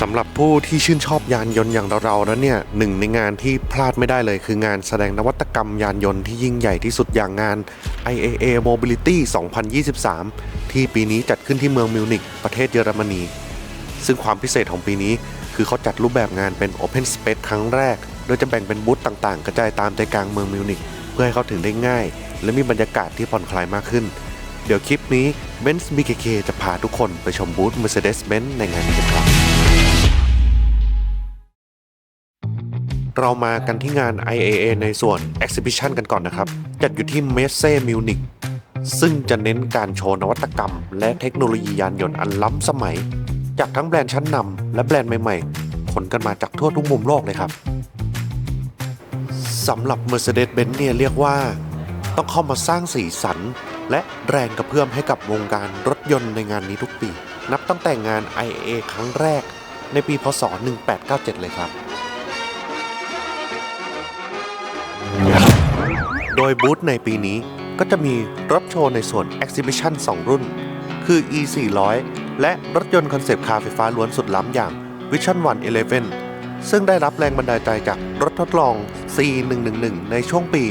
สำหรับผู้ที่ชื่นชอบยานยนต์อย่างเราๆนั้นเนี่ยหนึ่งในงานที่พลาดไม่ได้เลย คืองานแสดงนวัตกรรมยานยนต์ที่ยิ่งใหญ่ที่สุดอย่างงาน IAA Mobility 2023 ที่ปีนี้จัดขึ้นที่เมืองมิวนิกประเทศเยอรมนี ซึ่งความพิเศษของปีนี้คือเขาจัดรูปแบบงานเป็น Open Space ครั้งแรก โดยจะแบ่งเป็นบูธต่างๆ กระจายตามใจกลางเมืองมิวนิกเพื่อให้เขาถึงได้ง่าย และมีบรรยากาศที่ผ่อนคลายมากขึ้น เดี๋ยวคลิปนี้ Benz BKK จะพาทุกคนไปชมบูธ Mercedes-Benz ในงานนี้กันครับ เรามากันที่งาน IAA ในส่วน Exhibition กันก่อนนะครับ จัดอยู่ที่เมสเซ่มิวนิกซึ่งจะเน้นการโชว์นวัตกรรม และเทคโนโลยียานยนต์อันล้ำสมัย จากทั้งแบรนด์ชั้นนำและแบรนด์ใหม่ๆ ขนกันมาจากทั่วทุกมุมโลกเลยครับสำหรับ Mercedes-Benz เนี่ยเรียกว่า ต้องเข้ามาสร้างสีสัน และแรงกระเพื่อมให้กับวงการรถยนต์ในงานนี้ทุกปี นับตั้งแต่งาน IAA ครั้งแรกในปีพศ 1897 เลยครับ โดยบูธในปีนี้ก็จะมีรถโชว์ในส่วน Exhibition 2 รุ่น คือ E 4 0 0และรถยนต์คอนเซปต์คาร์ไฟฟ้าล้วนสุดล้ำอย่าง Vision One Eleven ซึ่งได้รับแรงบันดาลใจจากรถทดลอง C 1 1 1ในช่วงปี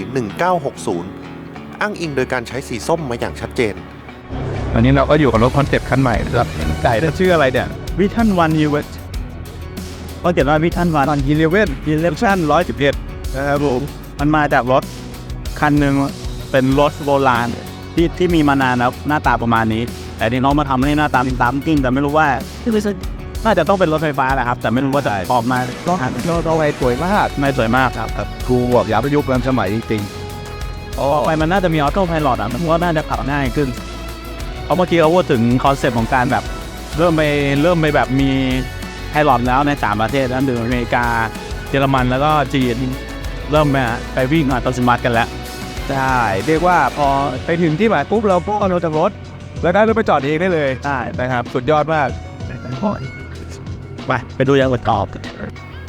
1960 อ้างอิงโดยการใช้สีส้มมาอย่างชัดเจน ตอนนี้เราก็อยู่กับรถคอนเซ็ปต์คันใหม่นะครับไก่จะชื่ออะไรเนี่ยวิทันวันยูเวทก็เขียนว่าวิทันวันตอนยีเลเว่นยีเลชั่นร้อยสิบเอ็ดนะครับผมมันมาจากรถ คันหนึ่งเป็นรถโบราณที่ที่มีมานานแล้วหน้าตาประมาณนี้ แต่ที่น้องมาทำให้หน้าตาตามจริงแต่ไม่รู้ว่าน่าจะต้องเป็นรถไฟฟ้าแหละครับ แต่ไม่รู้ว่าจะออกมาก็ก็ต้องไปสวยมากไม่สวยมากครับครับครูบอกอย่าไปยุคนั้นสมัยจริงออกไปมันน่าจะมีออโต้ไพลอตอะมันว่าน่าจะขับง่ายขึ้นเพราะเมื่อกี้เราพูดถึงคอนเซ็ปต์ของการแบบ เริ่มไปเริ่มไปแบบมีไพลอตแล้วในต่างประเทศนั่นคืออเมริกาเยอรมันแล้วก็จีนเริ่มไปไปวิ่งอัตโนมัติกันแล้วๆ ใช่เรียกว่าพอไปถึงที่หมายปุ๊บเราก็เอารถจากรถ แล้วได้รถไปจอดเองได้เลยได้นะครับ สุดยอดมากไปไปดูอย่างประกอบ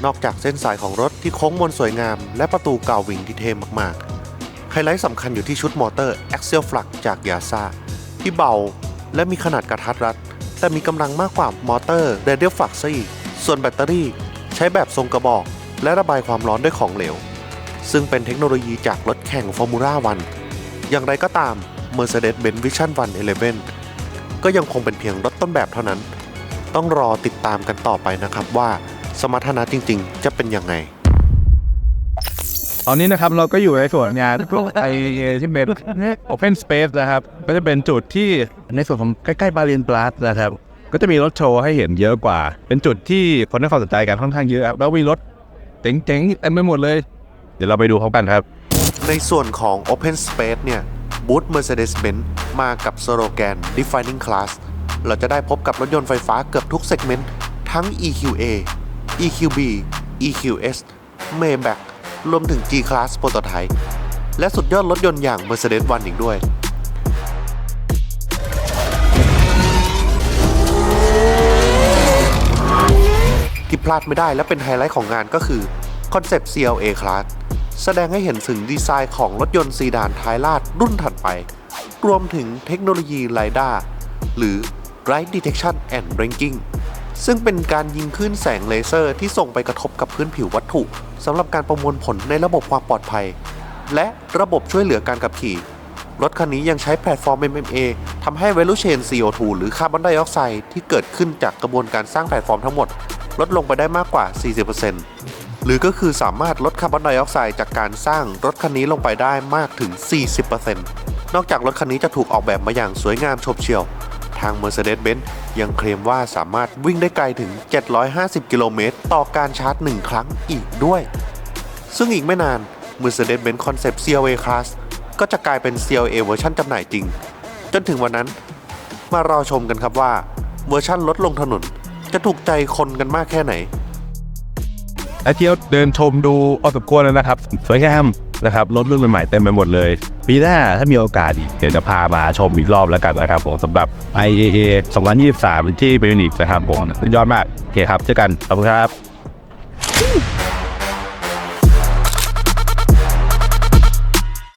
นอกจากเส้นสายของรถที่โค้งมนสวยงาม และประตูกาววิงที่เท่มากๆไฮไลท์สำคัญอยู่ที่ชุดมอเตอร์ Axial Flux จากยาซาที่เบาและมีขนาดกระทัดรัด แต่มีกำลังมากกว่ามอเตอร์ Radial Flux ซะอีกส่วนแบตเตอรี่ใช้แบบทรงกระบอก และระบายความร้อนด้วยของเหลว ซึ่งเป็นเทคโนโลยีจากรถแข่งฟอร์มูล่าวันอย่างไรก็ตาม Mercedes-Benz Vision One Eleven ก็ยังคงเป็นเพียงรถต้นแบบเท่านั้น ต้องรอติดตามกันต่อไปนะครับว่าสมรรถนะจริง ๆ จะเป็นยังไง ตอนนี้นะครับเราก็อยู่ในส่วนงานไอที่เป็น Open Space นะครับ ก็จะเป็นจุดที่ในส่วนของใกล้ๆบาเรียนปลาสนะครับ ก็จะมีรถโชว์ให้เห็นเยอะกว่า เป็นจุดที่คนให้ความสนใจกันค่อนข้างเยอะแล้วมีรถเจ๋งๆเต็มไปหมดเลย เดี๋ยวเราไปดูพร้อมกันครับ ในส่วนของ Open Space เนี่ยบูธ Mercedes-Benz มากับสโลแกน Defining Class เราจะได้พบกับรถยนต์ไฟฟ้าเกือบทุกเซกเมนต์ทั้ง EQA EQB EQS Maybach รวมถึง G-Class Prototype และสุดยอดรถยนต์อย่าง Mercedes One อีกด้วยที่พลาดไม่ได้และเป็นไฮไลท์ของงานก็คือ คอนเซปต์ CLA Class แสดงให้เห็นถึงดีไซน์ของรถยนต์ซีดานท้ายลาดรุ่นถัดไป รวมถึงเทคโนโลยีไลด้าหรือ Light Detection and Blinking ซึ่งเป็นการยิงขึ้นแสงเลเซอร์ที่ส่งไปกระทบกับพื้นผิววัตถุสำหรับการประมวลผลในระบบความปลอดภัย และระบบช่วยเหลือการขับขี่ รถคันนี้ยังใช้แพลตฟอร์ม MMA ทำให้ value chain CO2 หรือคาร์บอนไดออกไซด์ที่เกิดขึ้นจากกระบวนการสร้างแพลตฟอร์มทั้งหมด ลดลงไปได้มากกว่า 40% หรือก็คือสามารถลดคาร์บอนไดออกไซด์จากการสร้างรถคันนี้ลงไปได้มากถึง 40%นอกจากรถคันนี้จะถูกออกแบบมาอย่างสวยงามชมเชียว ทาง Mercedes-Benz ยังเคลมว่าสามารถวิ่งได้ไกลถึง 750 กิโลเมตรต่อการชาร์จ 1 ครั้งอีกด้วย ซึ่งอีกไม่นาน Mercedes-Benz Concept CLA Class ก็จะกลายเป็น CLA เวอร์ชันจำหน่ายจริง จนถึงวันนั้น มารอชมกันครับว่าเวอร์ชันลดลงถนนจะถูกใจคนกันมากแค่ไหน และเที่ยวเดินชมดูพอสมควรแล้วนะครับสวยงามนะครับรถรุ่นใหม่ๆเต็มไปหมดเลย ปีหน้าถ้ามีโอกาสอีกเดี๋ยวจะพามาชมอีกรอบแล้วกันนะครับผมสำหรับ IAA 2023 ที่มินิกนะครับผมสุดยอดมากโอเคครับเจอกันขอบคุณครับ